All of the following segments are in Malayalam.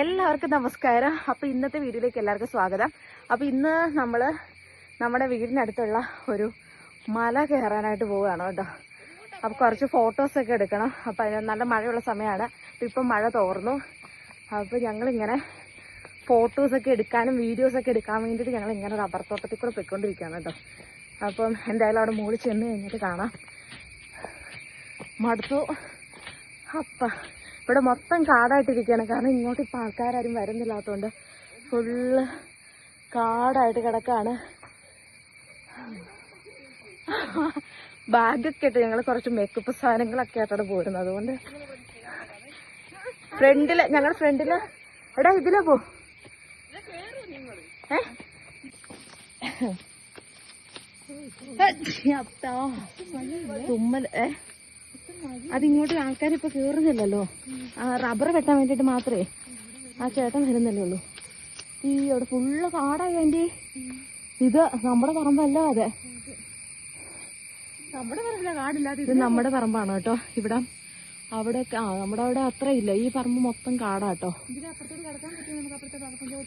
എല്ലാവർക്കും നമസ്കാരം. അപ്പോൾ ഇന്നത്തെ വീഡിയോയിലേക്ക് എല്ലാവർക്കും സ്വാഗതം. അപ്പോൾ ഇന്ന് നമ്മൾ നമ്മുടെ വീടിനടുത്തുള്ള ഒരു മല കയറാനായിട്ട് പോവുകയാണ് കേട്ടോ. അപ്പോൾ കുറച്ച് ഫോട്ടോസൊക്കെ എടുക്കണം. അപ്പോൾ അതിന് നല്ല മഴയുള്ള സമയമാണ്. അപ്പൊ ഇപ്പം മഴ തോർന്നു. അപ്പൊ ഞങ്ങളിങ്ങനെ ഫോട്ടോസൊക്കെ എടുക്കാനും വീഡിയോസൊക്കെ എടുക്കാൻ വേണ്ടിയിട്ട് ഞങ്ങൾ ഇങ്ങനെ റബ്ബർ തോട്ടത്തിൽ കൂടെ പോയിക്കൊണ്ടിരിക്കുകയാണ് കേട്ടോ. അപ്പം എന്തായാലും അവിടെ മുകളിൽ ചെന്ന് കഴിഞ്ഞിട്ട് കാണാം. മടുത്തു. അപ്പ. ഇവിടെ മൊത്തം കാടായിട്ടിരിക്കുകയാണ്. കാരണം ഇങ്ങോട്ട് ഇപ്പം ആൾക്കാരും വരുന്നില്ലാത്തതുകൊണ്ട് ഫുള്ള് കാടായിട്ട് കിടക്കാണ്. ബാഗൊക്കെ ആയിട്ട് ഞങ്ങൾ കുറച്ച് മേക്കപ്പ് സാധനങ്ങളൊക്കെ ആയിട്ടാണ് പോരുന്നത്. അതുകൊണ്ട് ഫ്രണ്ടിൽ ഞങ്ങൾ ഫ്രണ്ടിൽ എടാ ഇതിലെ പോ. ഏ. തുമ്മൽ ഏ? അതിങ്ങോട്ട് ആൾക്കാർ ഇപ്പൊ കേറുന്നില്ലല്ലോ. ആ റബ്ബർ വെട്ടാൻ വേണ്ടിട്ട് മാത്രമേ ആ ചേട്ടൻ വരുന്നല്ലേ ഉള്ളൂ. ഈ അവിടെ ഫുള്ള് കാടായി ആന്റി. ഇത് നമ്മുടെ പറമ്പല്ല അതെ. നമ്മുടെ പറമ്പിലെ കാടില്ലാതെ ഇത് നമ്മുടെ പറമ്പാണ് കേട്ടോ. ഇവിടെ അവിടെ ആ നമ്മുടെ അവിടെ അത്ര ഇല്ല. ഈ പറമ്പ് മൊത്തം കാടാട്ടോ കേട്ടോ.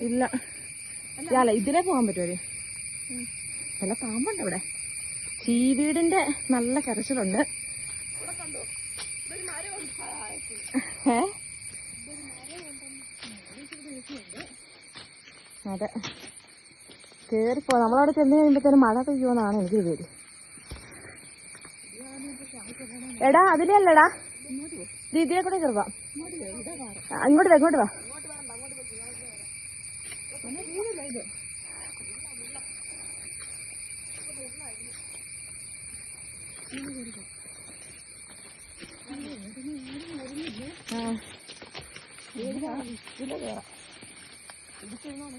ഇല്ല. അല്ല. ഇതിലേ പോകാൻ പറ്റുമോ നല്ല പാമ്പുണ്ട് ഇവിടെ. ചീവീടിന്റെ നല്ല കരച്ചിലുണ്ട്. അതെ. കേറിപ്പോ നമ്മളവിടെ ചെന്ന് കഴിയുമ്പോഴത്തേനും മഴ പെയ്യുമെന്നാണ് എനിക്ക് പേര് എടാ അതിലേ അല്ലടാ. ദീദിയെ കൂടെ കയറുവാ ഇങ്ങോട്ട് വാ ഇങ്ങോട്ട് വാ. ആ.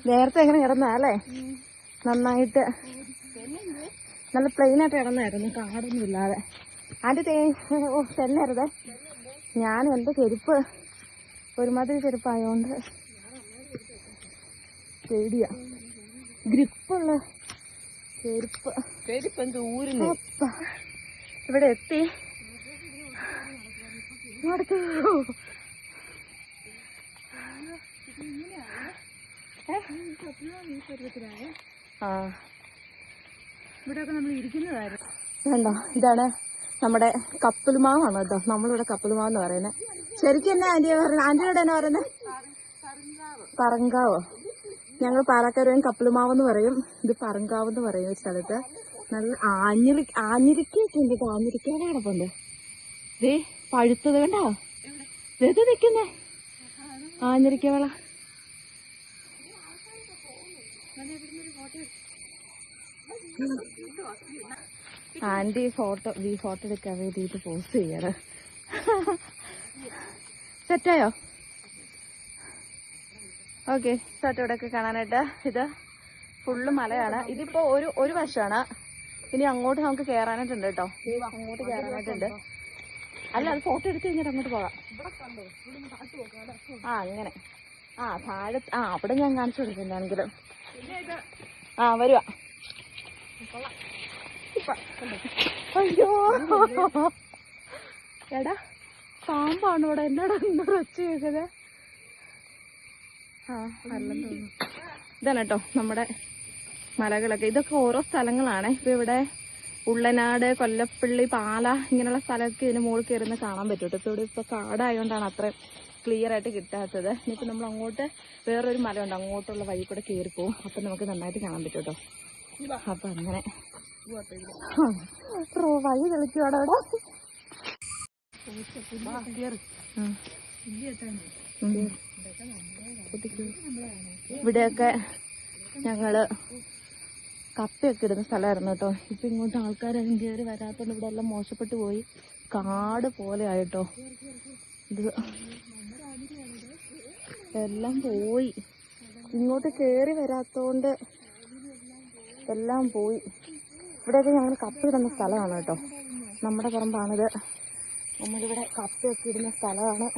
നേരത്തെ എങ്ങനെ കിടന്നാലേ നന്നായിട്ട്. നല്ല പ്ലെയിൻ ആയിട്ട് കിടന്നായിരുന്നു. കാടൊന്നും ഇല്ലാതെ. ആന്റെ തേ ഓ തെല്ലരുതേ ഞാൻ എന്റെ ചെരുപ്പ് ഒരുമാതിരി ചെരുപ്പായോണ്ട് പേടിയാ. ഗ്രിപ്പുള്ള ചെരുപ്പ്. ചെരുപ്പ്. ഇവിടെ എത്തി. ഇങ്ങോട്ട് ആ. ഇവിടെയൊക്കെ നമ്മൾ ഇരിക്കുന്നതായിരുന്നു. വേണ്ടോ ഇതാണ് നമ്മുടെ കപ്പലുമാവാണ് കേട്ടോ. നമ്മളിവിടെ കപ്പലുമാവെന്ന് പറയുന്നത് ശരിക്കും എന്നാ ആന്റിയ പറയുന്നത് ആന്റിയുടെ എന്നാ പറയുന്നത് പറങ്കാവോ. ഞങ്ങൾ പാലക്കാരും കപ്പലുമാവെന്ന് പറയും. ഇത് പറങ്കാവ് എന്ന് പറയും ഒരു സ്ഥലത്ത്. നല്ല ആഞ്ഞിരി ആഞ്ഞിരിക്കൊക്കെ ഉണ്ട് കേട്ടോ. കിടപ്പുണ്ട്. ദേ പഴുത്തത് കണ്ടോ? ഇത് നിൽക്കുന്നേ. ആഞ്ഞിരിക്ക വിള. ആന്റി ഫോട്ടോ ഈ ഫോട്ടോ എടുക്കാൻ വേണ്ടിയിട്ട് പോസ്റ്റ് ചെയ്യാറ് സെറ്റായോ? ഓക്കെ ഒക്കെ കാണാനായിട്ട്. ഇത് ഫുള്ള് മലയാണ്. ഇതിപ്പോ ഒരു ഒരു വശമാണ്. ഇനി അങ്ങോട്ട് നമുക്ക് കയറാനായിട്ടുണ്ട് കേട്ടോ. അങ്ങോട്ട് കയറാനായിട്ടുണ്ട് അല്ല അത് ഫോട്ടോ എടുത്ത് കഴിഞ്ഞിട്ട് അങ്ങോട്ട് പോകാം. ആ അങ്ങനെ. ആ താഴെ ആ അവിടെ ഞാൻ കാണിച്ചു കൊടുക്കുന്നുണ്ടെങ്കിലും. ആ വരുവാ. എടാ പാമ്പാണ് ഇവിടെ. എന്നോട് എന്നോട് ഒച്ച കേൾക്കുന്നത് ആ തോന്നുന്നു. ഇതാണ് കേട്ടോ നമ്മുടെ മലകളൊക്കെ. ഇതൊക്കെ ഓരോ സ്ഥലങ്ങളാണ്. ഇപ്പൊ ഇവിടെ ഉള്ളനാട് കൊല്ലപ്പള്ളി പാല ഇങ്ങനെയുള്ള സ്ഥലമൊക്കെ ഇതിന് മുകളിൽ കയറുന്ന കാണാൻ പറ്റും കേട്ടോ. ഇവിടെ ഇപ്പൊ കാടായതുകൊണ്ടാണ് അത്ര ക്ലിയർ ആയിട്ട് കിട്ടാത്തത്. ഇനിയിപ്പോ നമ്മൾ അങ്ങോട്ട് വേറൊരു മലയുണ്ട്. അങ്ങോട്ടുള്ള വഴി കൂടെ കയറി പോകും അപ്പൊ നമുക്ക് നന്നായിട്ട് കാണാൻ പറ്റും കേട്ടോ. അപ്പൊ അങ്ങനെ. വഴി കളിക്കും അവിടെ. അവിടെ ഉം. ഉം. ഇവിടെയൊക്കെ ഞങ്ങൾ കപ്പയൊക്കെ ഇടുന്ന സ്ഥലമായിരുന്നു കേട്ടോ. ഇപ്പൊ ഇങ്ങോട്ട് ആൾക്കാരൊന്നും കയറി വരാത്തോണ്ട് ഇവിടെ എല്ലാം മോശപ്പെട്ടു പോയി. കാട് പോലെ ആയിട്ടോ ഇത് എല്ലാം പോയി. ഇങ്ങോട്ട് കയറി വരാത്തോണ്ട് എല്ലാം പോയി. ഇവിടെയൊക്കെ ഞങ്ങൾ കപ്പ ഇടുന്ന സ്ഥലമാണ് കേട്ടോ. നമ്മുടെ പറമ്പാണിത്. നമ്മളിവിടെ കപ്പയൊക്കെ ഇടുന്ന സ്ഥലമാണ്.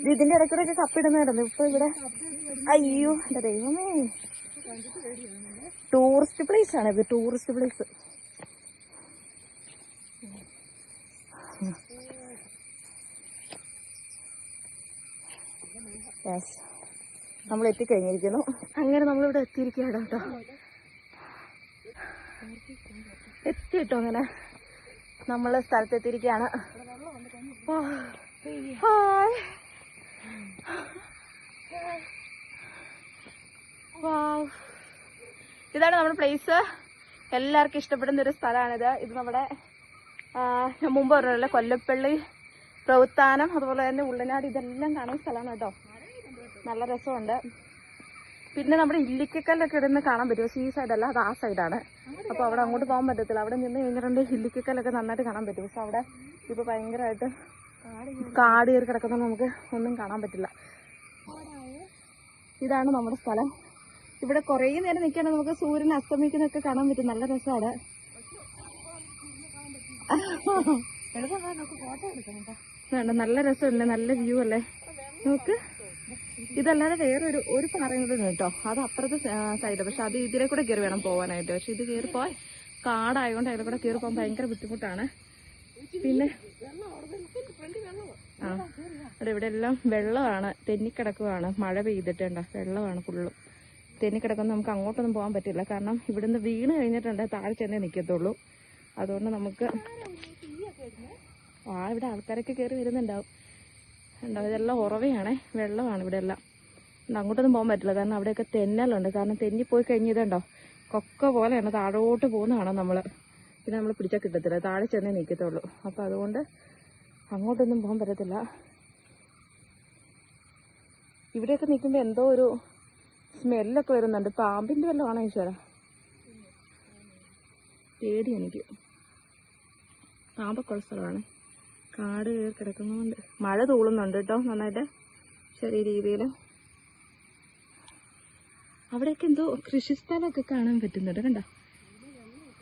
ഇത് ഇതിന്റെ ഇടയ്ക്കൂടെ കപ്പിടുന്നതായിരുന്നു ഇപ്പൊ ഇവിടെ അയ്യോ എന്റെ ദൈവമേ. ടൂറിസ്റ്റ് പ്ലേസ് ആണ് ഇത് ടൂറിസ്റ്റ് പ്ലേസ് യെസ് നമ്മൾ എത്തിക്കഴിഞ്ഞിരിക്കുന്നു അങ്ങനെ നമ്മളിവിടെ എത്തിയിരിക്കുകയാണ് കേട്ടോ. എത്തി കേട്ടോ അങ്ങനെ? നമ്മൾ സ്ഥലത്തെത്തിയിരിക്കുകയാണ്. ഹായ്. ഇതാണ് നമ്മുടെ പ്ലേസ് എല്ലാവർക്കും ഇഷ്ടപ്പെടുന്ന ഒരു സ്ഥലമാണിത്. ഇത് നമ്മുടെ മുമ്പ് പറഞ്ഞല്ലോ കൊല്ലപ്പള്ളി പ്രവത്താനം അതുപോലെ തന്നെ ഉള്ളനാട് ഇതെല്ലാം കാണുന്ന സ്ഥലമാണ് കേട്ടോ. നല്ല രസമുണ്ട്. പിന്നെ നമ്മുടെ ഇല്ലിക്കക്കല്ലൊക്കെ ഇടുന്ന കാണാൻ പറ്റും. പക്ഷേ ഈ സൈഡല്ല അത് ആ സൈഡാണ്. അപ്പോൾ അവിടെ അങ്ങോട്ട് പോകാൻ പറ്റത്തില്ല. അവിടെ നിന്ന് കഴിഞ്ഞിട്ടുണ്ടെങ്കിൽ ഇല്ലിക്കക്കല്ലൊക്കെ നന്നായിട്ട് കാണാൻ പറ്റും. പക്ഷെ അവിടെ ഇപ്പോൾ ഭയങ്കരമായിട്ട് കാട് കയറി കിടക്കുന്ന നമുക്ക് ഒന്നും കാണാൻ പറ്റില്ല. ഇതാണ് നമ്മുടെ സ്ഥലം. ഇവിടെ കുറേ നേരം നിൽക്കുകയാണെങ്കിൽ നമുക്ക് സൂര്യൻ അസ്തമിക്കുന്നൊക്കെ കാണാൻ പറ്റും. നല്ല രസമാണ്. വേണ്ട നല്ല രസമല്ലേ? നല്ല വ്യൂ അല്ലേ? നോക്ക്. ഇതല്ലാതെ വേറൊരു ഒരു പാറയും കൂടെ കേട്ടോ അത് അപ്പുറത്തെ സൈഡ് പക്ഷെ അത് ഇതിലെ കൂടെ കയറി വേണം പോകാനായിട്ട് പക്ഷെ ഇത് കയറി പോയാൽ കാടായതുകൊണ്ട് അതിലെ കൂടെ കയറി പോകാൻ ഭയങ്കര ബുദ്ധിമുട്ടാണ്. പിന്നെ ആ അവിടെ ഇവിടെ എല്ലാം വെള്ളമാണ്. തെന്നിക്കിടക്കുവാണ്. മഴ പെയ്തിട്ടുണ്ട്. വെള്ളമാണ് ഫുള്ളും തെന്നിക്കിടക്കുന്ന നമുക്ക് അങ്ങോട്ടൊന്നും പോകാൻ പറ്റില്ല. കാരണം ഇവിടുന്ന് വീണ് കഴിഞ്ഞിട്ടുണ്ട്. താഴെ തന്നെ നിൽക്കത്തുള്ളൂ. അതുകൊണ്ട് നമുക്ക് ആ ഇവിടെ ആൾക്കാരൊക്കെ കയറി വരുന്നുണ്ടാവും. ഉണ്ടാവും ഇതെല്ലാം ഉറവയാണ് വെള്ളമാണ് ഇവിടെ എല്ലാം അങ്ങോട്ടൊന്നും പോകാൻ പറ്റില്ല കാരണം അവിടെയൊക്കെ തെന്നലുണ്ട്. കാരണം തെന്നി തെന്നിപ്പോയി കഴിഞ്ഞതുണ്ടോ കൊക്ക പോലെയാണ് താഴോട്ട് പോകുന്നതാണ് നമ്മൾ പിന്നെ നമ്മൾ പിടിച്ചാൽ കിട്ടത്തില്ല താഴെ ചെന്നേ നിൽക്കത്തുള്ളൂ അപ്പോൾ അതുകൊണ്ട് അങ്ങോട്ടൊന്നും പോകാൻ പറ്റത്തില്ല. ഇവിടെയൊക്കെ നിൽക്കുമ്പോൾ എന്തോ ഒരു സ്മെല്ലൊക്കെ വരുന്നുണ്ട്. പാമ്പിന്റെ വല്ലതാണോ ഈശ്വര? പേടി എനിക്ക്. പാമ്പൊക്കെ ഉള്ള സ്ഥലമാണ്. കാട് കയറി കിടക്കുന്നതുകൊണ്ട് മഴ തൂളുന്നുണ്ട് കേട്ടോ നന്നായിട്ട്. ചെറിയ രീതിയിൽ അവിടെയൊക്കെ എന്തോ കൃഷിസ്ഥലമൊക്കെ കാണാൻ പറ്റുന്നുണ്ട് കണ്ട?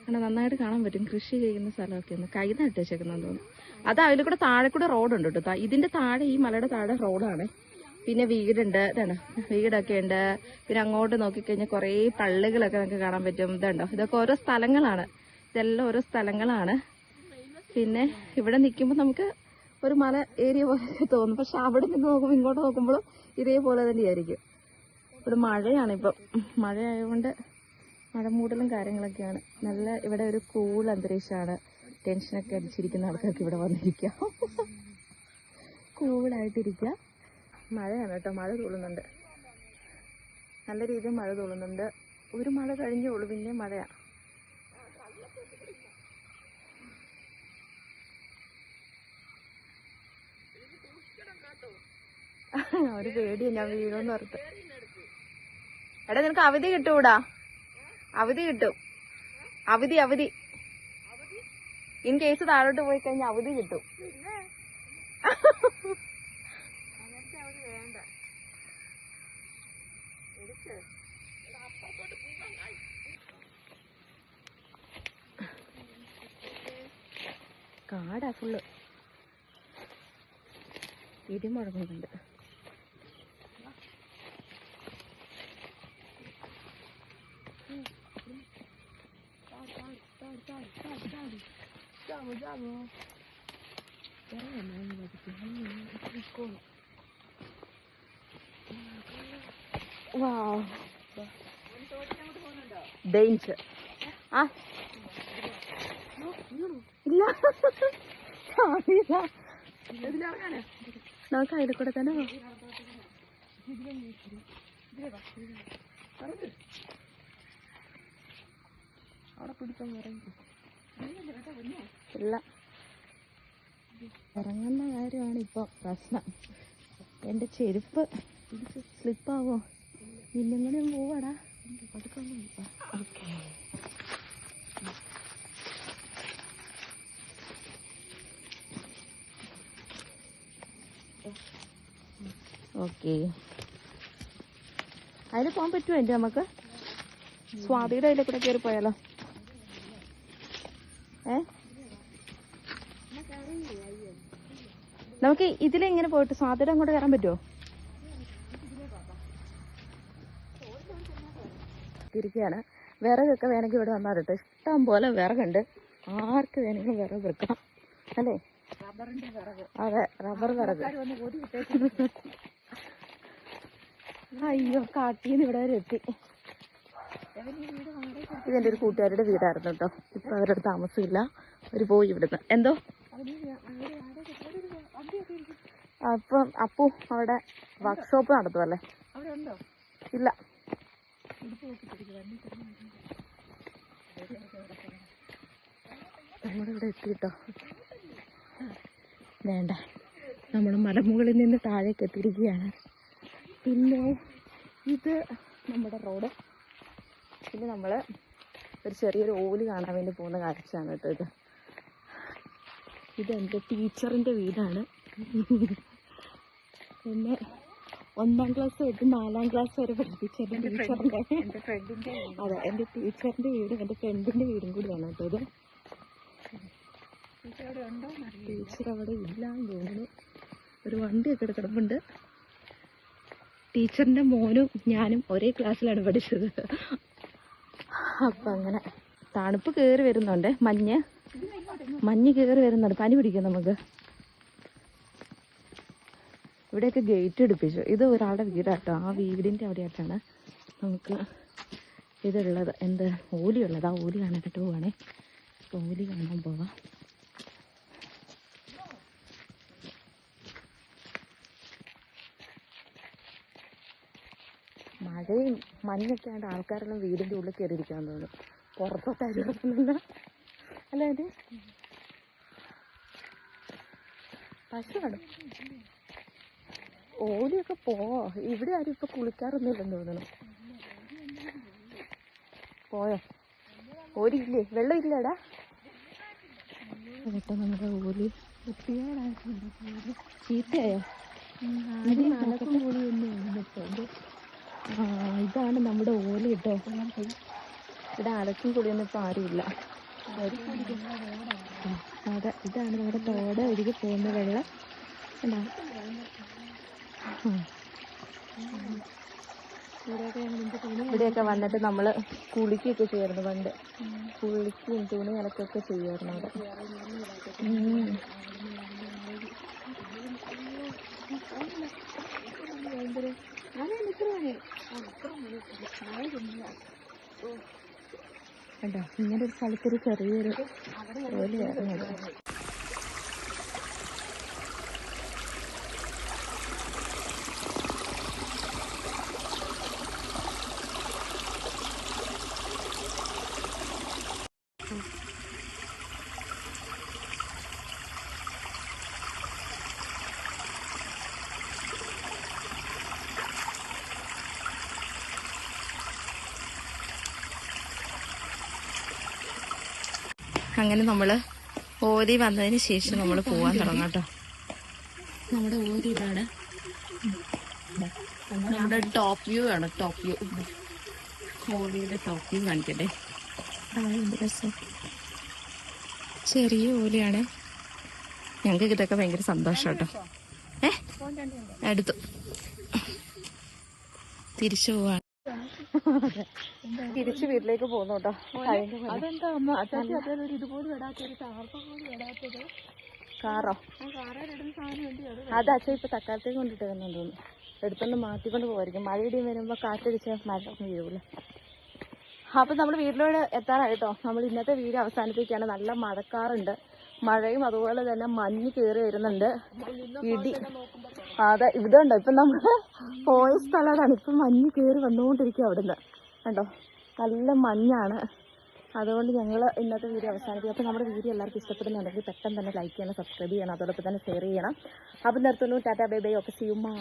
കണ്ടോ? നന്നായിട്ട് കാണാൻ പറ്റും. കൃഷി ചെയ്യുന്ന സ്ഥലമൊക്കെ ഒന്ന് കൈ നട്ട് വെച്ചേക്കുന്നതെന്ന് തോന്നുന്നു. അത് അതിൽ കൂടെ താഴെ കൂടെ റോഡുണ്ട് കേട്ടോ ഇതിന്റെ താഴെ ഈ മലയുടെ താഴെ റോഡാണ്. പിന്നെ വീടുണ്ട്. ഇതാണ്. വീടൊക്കെ ഉണ്ട്. പിന്നെ അങ്ങോട്ട് നോക്കിക്കഴിഞ്ഞാൽ കുറേ പള്ളികളൊക്കെ നമുക്ക് കാണാൻ പറ്റും. ഇതുണ്ടോ? ഇതൊക്കെ ഓരോ സ്ഥലങ്ങളാണ്. ഇതെല്ലാം ഓരോ സ്ഥലങ്ങളാണ്. പിന്നെ ഇവിടെ നിൽക്കുമ്പോൾ നമുക്ക് ഒരു മല ഏരിയ പോലെ തോന്നും. പക്ഷെ അവിടെ നിന്ന് നോക്കുമ്പോൾ ഇങ്ങോട്ട് നോക്കുമ്പോഴും ഇതേപോലെ തന്നെയായിരിക്കും. ഇവിടെ മഴയാണിപ്പം മഴയായതുകൊണ്ട് മഴമൂടലും കാര്യങ്ങളൊക്കെയാണ്. നല്ല ഇവിടെ ഒരു കൂൾ അന്തരീക്ഷമാണ്. ടെൻഷനൊക്കെ അടിച്ചിരിക്കുന്ന ആൾക്കാർക്ക് ഇവിടെ വന്നിരിക്കാം. കൂളായിട്ടിരിക്കുക മഴയാണ് കേട്ടോ. മഴ തൂളുന്നുണ്ട് നല്ല രീതിയിൽ മഴ തൂളുന്നുണ്ട് ഒരു മഴ കഴിഞ്ഞേ ഉള്ളൂ. പിന്നെ മഴയാണ് ഒരു പേടിയാ ഞാൻ വീഴുമെന്ന് ഓർത്ത്. എടാ നിനക്ക് അവധി കിട്ടൂടാ. അവധി കിട്ടും. അവധി അവധി. ഇൻ കേസ് താഴോട്ട് പോയി കഴിഞ്ഞാൽ അവധി കിട്ടും. കാടാ ഫുള്ള് ഇടി മുഴങ്ങുന്നുണ്ട് Wow. ഡേഞ്ചർ ആ. ഇല്ല. നമുക്ക് അതിൽ കൂടെ തന്നെ പോവാം. ഇല്ല ഇറങ്ങുന്ന കാര്യമാണ് ഇപ്പൊ പ്രശ്നം. എന്റെ ചെരുപ്പ് സ്ലിപ്പാവോ? ഇല്ലെങ്കിലും പോവാടാ. ഓക്കെ. ഓക്കെ അതിൽ പോകാൻ പറ്റുമോ എന്റെ നമുക്ക് സ്വാതിയുടെ അതിലെ കൂടെ കയറി പോയാലോ ഏ നമുക്ക് ഇതിലെങ്ങനെ പോയിട്ട് സാധ്യത അങ്ങോട്ട് കയറാൻ പറ്റുമോ ഇരിക്കുകയാണ്. വിറകൊക്കെ വേണമെങ്കിൽ ഇവിടെ വന്നാൽ കേട്ടോ. ഇഷ്ടം പോലെ വിറകുണ്ട്. ആർക്ക് വേണമെങ്കിലും വിറക് വെക്കാം അല്ലേ? അതെ റബ്ബർ വിറക്. അയ്യോ കാട്ടിന്ന് ഇവിടെ വരെ എത്തി. ഇതെന്റെ ഒരു കൂട്ടുകാരുടെ വീടായിരുന്നു കേട്ടോ. ഇപ്പൊ അവരുടെ താമസമില്ല. അവർ പോയി ഇവിടുന്ന്. എന്തോ? അപ്പം അപ്പു അവിടെ വർക്ക്ഷോപ്പ് നടത്തുമല്ലേ ഉണ്ടോ ഇല്ല. നമ്മളിവിടെ എത്തിട്ടോ വേണ്ട. നമ്മൾ മലമുകളിൽ നിന്ന് താഴേക്ക് എത്തിയിരിക്കുകയാണ്. പിന്നെ ഇത് നമ്മുടെ റോഡ്. പിന്നെ നമ്മൾ ഒരു ചെറിയൊരു ഓലി കാണാൻ വേണ്ടി പോകുന്ന കാഴ്ചയാണ് കേട്ടോ ഇത്. ഇത് എന്റെ ടീച്ചറിന്റെ വീടാണ്. പിന്നെ ഒന്നാം ക്ലാസ് തൊട്ട് നാലാം ക്ലാസ് വരെ പഠിപ്പിച്ച എന്റെ ടീച്ചറിന്റെ എന്റെ ടീച്ചറിന്റെ അതെ എന്റെ ടീച്ചറിന്റെ വീടും എന്റെ ഫ്രണ്ടിന്റെ വീടും കൂടിയാണ് കേട്ടോ ഇത്. ടീച്ചർ അവിടെ ഇല്ല തോന്നുന്നു. ഒരു വണ്ടിയൊക്കെ കിടപ്പുണ്ട് ടീച്ചറിന്റെ മോനും ഞാനും ഒരേ ക്ലാസ്സിലാണ് പഠിച്ചത്. അപ്പം അങ്ങനെ തണുപ്പ് കയറി വരുന്നുണ്ട് മഞ്ഞ്. മഞ്ഞ് കയറി വരുന്നുണ്ട്. പനി പിടിക്കും നമുക്ക്? ഇവിടെയൊക്കെ ഗേറ്റ് എടുപ്പിച്ചു. ഇത് ഒരാളുടെ വീടാട്ടോ. ആ വീടിന്റെ അവിടെയായിട്ടാണ് നമുക്ക് ഇതുള്ളത്. എന്ത്? ഓലിയുള്ളത് ആ ഓലി കാണാനായിട്ട് പോവാണേ. ഓലി കാണാൻ പോവാം. മഴയും മഞ്ഞൊക്കെ ആണ്ട് ആൾക്കാരെല്ലാം വീടിന്റെ ഉള്ളിൽ കയറിയിരിക്കാൻ തോന്നുന്നു. പുറത്തോട്ട് അരിവെക്കുന്നില്ല അല്ലാതെ പശു പശുവാണ്? ഓടിയൊക്കെ പോ ഇവിടെ ആരും ഇപ്പൊ കുളിക്കാറൊന്നുമില്ലെന്ന് തോന്നുന്നു. പോയോ? ഓടി ഇല്ലേ വെള്ളം ഇല്ലടാ. കേട്ടോ നമ്മുടെ ഓലി ചീത്തയായോ? ഇതാണ് നമ്മുടെ ഓല കേട്ടോ. ഇവിടെ അലക്കും കൂടിയൊന്നും ഇപ്പൊ ആരുമില്ല അതെ ഇതാണ് നമ്മുടെ തോട് ഒഴുകി പോകുന്ന വെള്ളം? ഇവിടെയൊക്കെ വന്നിട്ട് നമ്മൾ കുളിക്കുകയൊക്കെ ചെയ്യായിരുന്നു പണ്ട്. കുളിക്കുകയും തുണി അലക്കൊക്കെ ചെയ്യുമായിരുന്നു അവിടെ. കണ്ടോ? ഇങ്ങനെ ഒരു സ്ഥലത്തൊരു ചെറിയൊരു ഓലയായിരുന്നു അങ്ങനെ നമ്മൾ ഓരി വന്നതിന് ശേഷം നമ്മൾ പോവാൻ തുടങ്ങാം കേട്ടോ. നമ്മുടെ ഓരി ഇതാണ്. നമ്മുടെ ടോപ്പ് വ്യൂ ആണ് ടോപ്പ് വ്യൂ ഓലിയുടെ ടോപ്പ് വ്യൂ കാണിക്കട്ടെ. ചെറിയ ഓലിയാണ്. ഞങ്ങൾക്ക് ഇതൊക്കെ ഭയങ്കര സന്തോഷം കേട്ടോ. ഏ? എടുത്തു. തിരിച്ചു പോവാണ്. തിരിച്ചു വീട്ടിലേക്ക് പോകുന്നു കേട്ടോ. കഴിഞ്ഞ പോലെ. അതെന്താ അമ്മ? അച്ചാച്ചി അതിലൊരു ഇതുപോലും ഇടാത്തൊരു ടാർപ്പ പോലും ഇടാത്തത് കാറോ? അത് അച്ഛൻ ഇപ്പൊ തക്കാലത്തേക്ക് കൊണ്ടിട്ട് തോന്നുന്നു. എടുത്തൊന്ന് മാറ്റിക്കൊണ്ട് പോകായിരിക്കും മഴയിടിയും വരുമ്പോ കാറ്റടിച്ച മരം വീഴൂല. അപ്പൊ നമ്മൾ വീട്ടിലോട് എത്താറായി കേട്ടോ. നമ്മൾ ഇന്നത്തെ വീട് അവസാനിപ്പിക്കുകയാണ്. നല്ല മഴക്കാറുണ്ട്. മഴയും അതുപോലെ തന്നെ മഞ്ഞ് കയറി വരുന്നുണ്ട്. ഇടി. അതെ ഇവിടെ ഉണ്ടോ ഇപ്പൊ നമ്മൾ പോയ സ്ഥലമാണ്. ഇപ്പൊ മഞ്ഞ് കയറി വന്നുകൊണ്ടിരിക്കും അവിടുന്ന്. കണ്ടോ? നല്ല മഞ്ഞാണ്. അതുകൊണ്ട് ഞങ്ങൾ ഇന്നത്തെ വീഡിയോ അവസാനിപ്പിക്കും. അപ്പോൾ നമ്മുടെ വീഡിയോ എല്ലാവർക്കും ഇഷ്ടപ്പെടുന്നുണ്ടെങ്കിൽ പെട്ടെന്ന് തന്നെ ലൈക്ക് ചെയ്യണം സബ്സ്ക്രൈബ് ചെയ്യണം അതോടൊപ്പം തന്നെ ഷെയർ ചെയ്യണം. അപ്പം നിർത്തുന്നു. Tata bye bye. ഒക്കെ ചെയ്യുമ്പോൾ